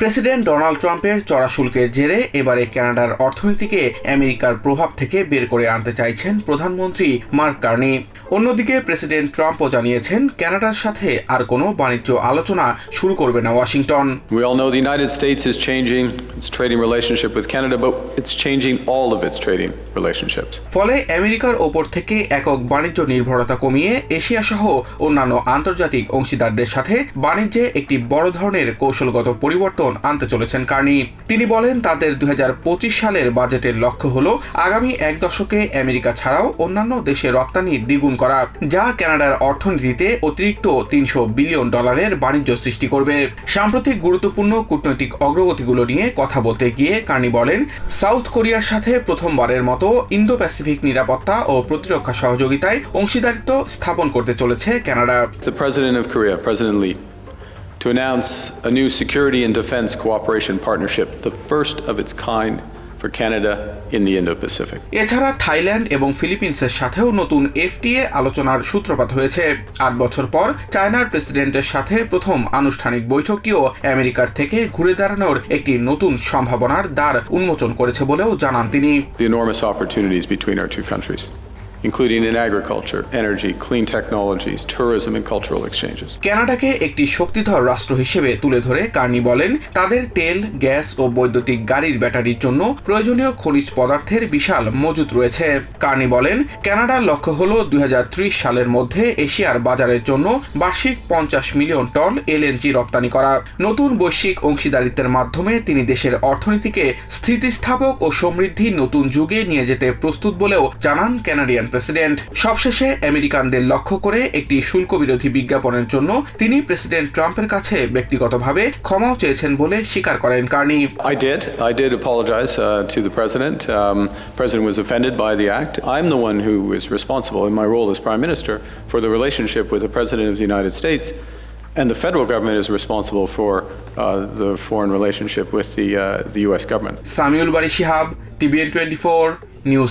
President Donald ট্রাম্পের চড়া শুল্কের জেরে এবারে কানাডার অর্থনীতিকে আমেরিকার প্রভাব থেকে বের করে আনতে চাইছেন প্রধানমন্ত্রী মার্ক কার্নি অন্যদিকে প্রেসিডেন্ট ট্রাম্পও জানিয়েছেন কানাডার সাথে আর কোনো বাণিজ্য আলোচনা শুরু করবে না Washington We all know the United States is changing its trading relationship with Canada, but it's changing all of its trading relationships. ফলে আমেরিকার ওপর থেকে একক বাণিজ্য নির্ভরতা কমিয়ে এশিয়া সহ অন্যান্য আন্তর্জাতিক অংশীদারদের সাথে বাণিজ্যে একটি বড় ধরনের কৌশলগত পরিবর্তন আনতে চলেছেন কার্নি। তিনি বলেন, তাদের দুই হাজার পঁচিশ সালের বাজেটের লক্ষ্য হল আগামী এক দশকে আমেরিকা ছাড়াও অন্যান্য দেশে রপ্তানি দ্বিগুণ করা, যা কানাডার অর্থনীতিতে অতিরিক্ত তিনশো বিলিয়ন ডলারের বাণিজ্য সৃষ্টি করবে। সাম্প্রতিক গুরুত্বপূর্ণ কূটনৈতিক অগ্রগতিগুলো নিয়ে কথা বলতে গিয়ে কার্নি বলেন, সাউথ কোরিয়ার সাথে প্রথমবারের মতো ইন্দো প্যাসিফিক নিরাপত্তা ও প্রতিরক্ষা সহযোগিতায় অংশীদারিত্ব স্থাপন করতে চলেছে Canada. The to announce a new security and defense cooperation partnership, the first of its kind for Canada in the Indo Pacific. এছাড়া থাইল্যান্ড এবং ফিলিপিন্সের সাথেও নতুন এফটিএ আলোচনার সূত্রপাত হয়েছে আট বছর পর চায়নার প্রেসিডেন্টের সাথে প্রথম আনুষ্ঠানিক বৈঠকটিও আমেরিকার থেকে ঘুরে দাঁড়ানোর একটি নতুন সম্ভাবনার দ্বার উন্মোচন করেছে বলেও জানান তিনি The enormous opportunities between our two countries, including in agriculture, energy, clean technologies, tourism, and cultural exchanges. কানাডাকে একটি শক্তিধর রাষ্ট্র হিসেবে তুলে ধরে কার্নি বলেন তাদের তেল গ্যাস ও বৈদ্যুতিক গাড়ির ব্যাটারির জন্য প্রয়োজনীয় খনিজ পদার্থের বিশাল মজুত রয়েছে। কার্নি বলেন কানাডার লক্ষ্য হল দুই হাজার ত্রিশ সালের মধ্যে এশিয়ার বাজারের জন্য বার্ষিক পঞ্চাশ মিলিয়ন টন এলএনজি রপ্তানি করা। নতুন বৈশ্বিক অংশীদারিত্বের মাধ্যমে তিনি দেশের অর্থনীতিকে স্থিতিস্থাপক ও সমৃদ্ধির নতুন যুগে নিয়ে যেতে প্রস্তুত বলেও জানান কানাডিয়ান প্রেসিডেন্ট সবশেষে আমেরিকানদের লক্ষ্য করে একটি শুল্ক বিরোধী বিজ্ঞাপনের জন্য তিনি প্রেসিডেন্ট ট্রাম্পের কাছে ব্যক্তিগতভাবে ক্ষমাও চেয়েছেন বলে স্বীকার করেন Carney I did. I did apologize uh, to the president. Um, president was offended by the act. I'm the one who is responsible in my role as prime minister for the relationship with the president of the United States. And the federal government is responsible for uh, the foreign relationship with the, uh, the U.S. government. Samiul Bari Shihab TVN twenty four news